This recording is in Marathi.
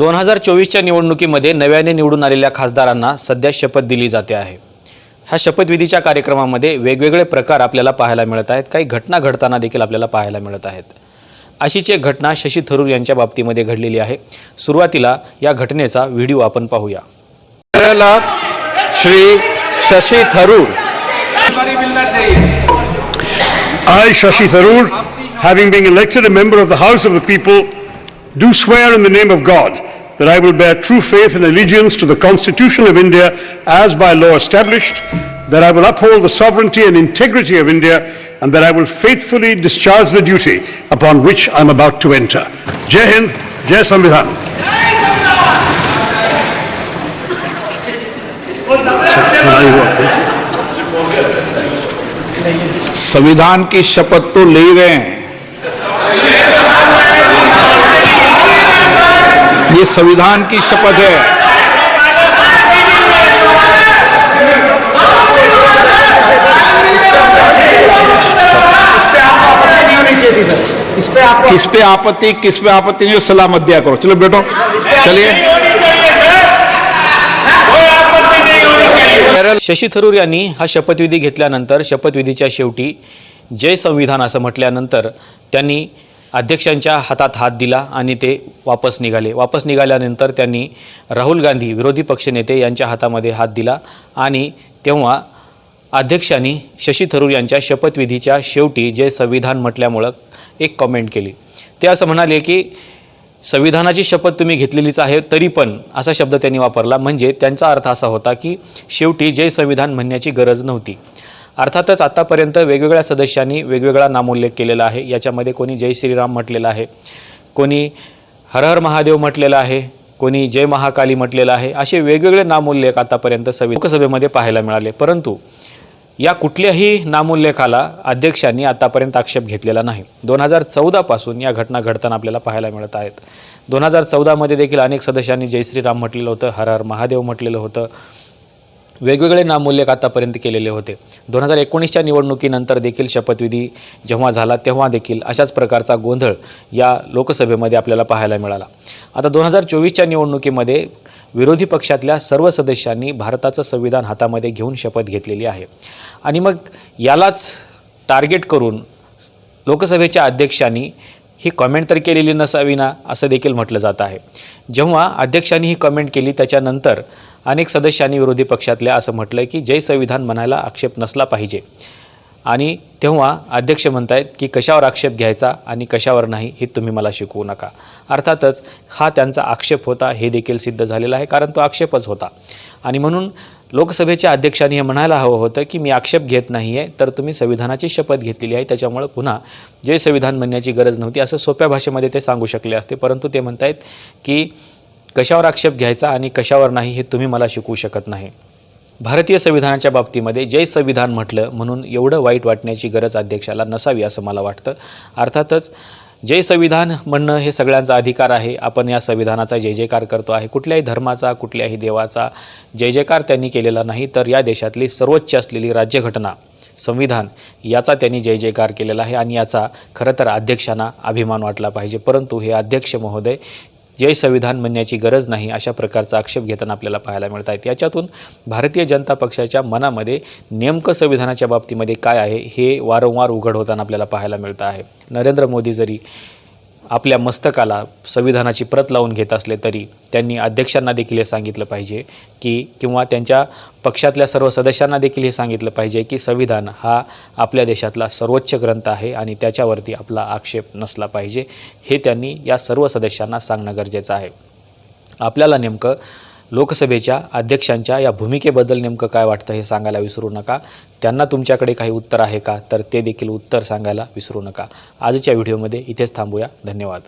दोन हजार चोवीसच्या निवडणुकीमध्ये नव्याने निवडून आलेल्या खासदारांना सध्या शपथ दिली जाते आहे. ह्या शपथविधीच्या कार्यक्रमामध्ये वेगवेगळे प्रकार आपल्याला पाहायला मिळत आहेत. काही घटना घडताना देखील आपल्याला पाहायला मिळत आहेत. अशीच एक घटना शशी थरूर यांच्या बाबतीमध्ये घडलेली आहे. सुरुवातीला या घटनेचा व्हिडिओ आपण पाहूया. Shri Shashi Tharoor. I, Shashi Tharoor, having been elected a member of the House of the People, do swear in the name of God that I will bear true faith and allegiance to the Constitution of India as by law established, that I will uphold the sovereignty and integrity of India, and that I will faithfully discharge the duty upon which I am about to enter. Jai Hind, Jai Samvidhan. संविधान की शपथ तो ले ही गए हैं ये संविधान की शपथ है। इस पे आपको किस पे आपत्ति किस पे आपत्ति नहीं सलाह मत दिया करो। चलो बैठो। चलिए। शशी थरूर यांनी हा शपथविधी घेतल्यानंतर शपथविधीच्या शेवटी जय संविधान असं म्हटल्यानंतर त्यांनी अध्यक्षांच्या हातात हात दिला आणि ते वापस निघाले. वापस निघाल्यानंतर त्यांनी राहुल गांधी विरोधी पक्षनेते यांच्या हातामध्ये हात दिला आणि तेव्हा अध्यक्षांनी शशी थरूर यांच्या शपथविधीच्या शेवटी जय संविधान म्हटल्यामुळं एक कॉमेंट केली. ते असं म्हणाले की संविधानाची शपथ तुम्ही घेतलेलीच आहे तरी पण असा शब्द त्यांनी वापरला. म्हणजे त्यांचा अर्थ असा होता की शेवटी जय संविधान म्हणण्याची गरज नव्हती. अर्थातच आत्तापर्यंत वेगवेगळ्या सदस्यांनी वेगवेगळा नामोल्लेख केलेला आहे. याच्यामध्ये कोणी जय श्रीराम म्हटलेलं आहे कोणी हर हर महादेव म्हटलेलं आहे कोणी जय महाकाली म्हटलेलं आहे. असे वेगवेगळे नामोल्लेख आतापर्यंत सवि लोकसभेमध्ये पाहायला मिळाले. परंतु या कुठल्याही नामोल्लेखाला अध्यक्षांनी आतापर्यंत आक्षेप घेतलेला नाही. दोन हजार चौदापासून या घटना घडताना आपल्याला पाहायला मिळत आहेत. दोन हजार चौदामध्ये देखील अनेक सदस्यांनी जय श्रीराम म्हटलेलं होतं हर हर महादेव म्हटलेलं होतं. वेगवेगळे नामोल्लेख आतापर्यंत केलेले होते. दोन हजार एकोणीसच्या निवडणुकीनंतर देखील शपथविधी जेव्हा झाला तेव्हा देखील अशाच प्रकारचा गोंधळ या लोकसभेमध्ये आपल्याला पाहायला मिळाला. आता दोन हजार चोवीसच्या निवडणुकीमध्ये विरोधी पक्षातल्या सर्व सदस्यांनी भारताचं संविधान हातामध्ये घेऊन शपथ घेतलेली आहे. आणि मग यालाच टार्गेट करून लोकसभेच्या अध्यक्षांनी ही कॉमेंट तर केलेली नसावी ना असं देखील म्हटलं जात आहे. जेव्हा अध्यक्षांनी ही कमेंट केली त्याच्यानंतर अनेक सदस्यांनी विरोधी पक्षातल्या असं म्हटलं की जय संविधान म्हणायला आक्षेप नसला पाहिजे. आणि तेव्हा अध्यक्ष म्हणतायत की कशावर आक्षेप घ्यायचा आणि कशावर नाही हे तुम्ही मला शिकवू नका. अर्थातच हा त्यांचा आक्षेप होता हे देखील सिद्ध झालेला आहे कारण तो आक्षेपच होता. आणि म्हणून लोकसभेच्या अध्यक्षांनी हे म्हणायला हवं होतं की मी आक्षेप घेत नाही आहे तर तुम्ही संविधानाची शपथ घेतलेली आहे त्याच्यामुळं पुन्हा जय संविधान म्हणण्याची गरज नव्हती असं सोप्या भाषेमध्ये ते सांगू शकले असते. परंतु ते म्हणतायत की कशावर आक्षेप घ्यायचा आणि कशावर नाही हे तुम्ही मला शिकवू शकत नाही. भारतीय संविधानाच्या बाबतीमध्ये जय संविधान म्हटलं म्हणून एवढं वाईट वाटण्याची गरज अध्यक्षाला नसावी असं मला वाटतं. अर्थातच जय संविधान म्हणणं हे सगळ्यांचा अधिकार आहे. आपण या संविधानाचा जय जयकार करतो आहे. कुठल्याही धर्माचा कुठल्याही देवाचा जय जयकार त्यांनी केलेला नाही तर या देशातली सर्वोच्च असलेली राज्यघटना संविधान याचा त्यांनी जय जयकार केलेला आहे आणि याचा खरं तर अध्यक्षांना अभिमान वाटला पाहिजे. परंतु हे अध्यक्ष महोदय जय संविधान म्हणण्याची गरज नाही अशा प्रकारचा आक्षेप घेताना आपल्याला पाहायला मिळत आहेत. याच्यातून भारतीय जनता पक्षाच्या मनामध्ये नेमकं संविधानाच्या बाबतीमध्ये काय आहे हे वारंवार उघड होताना आपल्याला पाहायला मिळतं आहे. नरेंद्र मोदी जरी आपल्या मस्तकाला संविधानाची प्रत लावून घेत असले तरी त्यांनी अध्यक्षांना देखील हे सांगितलं पाहिजे की किंवा त्यांच्या पक्षातल्या सर्व सदस्यांना देखील हे सांगितलं पाहिजे की संविधान हा आपल्या देशातला सर्वोच्च ग्रंथ आहे आणि त्याच्यावरती आपला आक्षेप नसला पाहिजे. हे त्यांनी या सर्व सदस्यांना सांगणं गरजेचं आहे. आपल्याला नेमकं लोकसभेच्या अध्यक्षांच्या या भूमिकेबद्दल नेमकं काय वाटतं हे सांगायला विसरू नका. त्यांना तुमच्याकडे काही उत्तर आहे का? तर ते देखील उत्तर सांगायला विसरू नका. आजच्या व्हिडिओमध्ये इथेच थांबूया. धन्यवाद.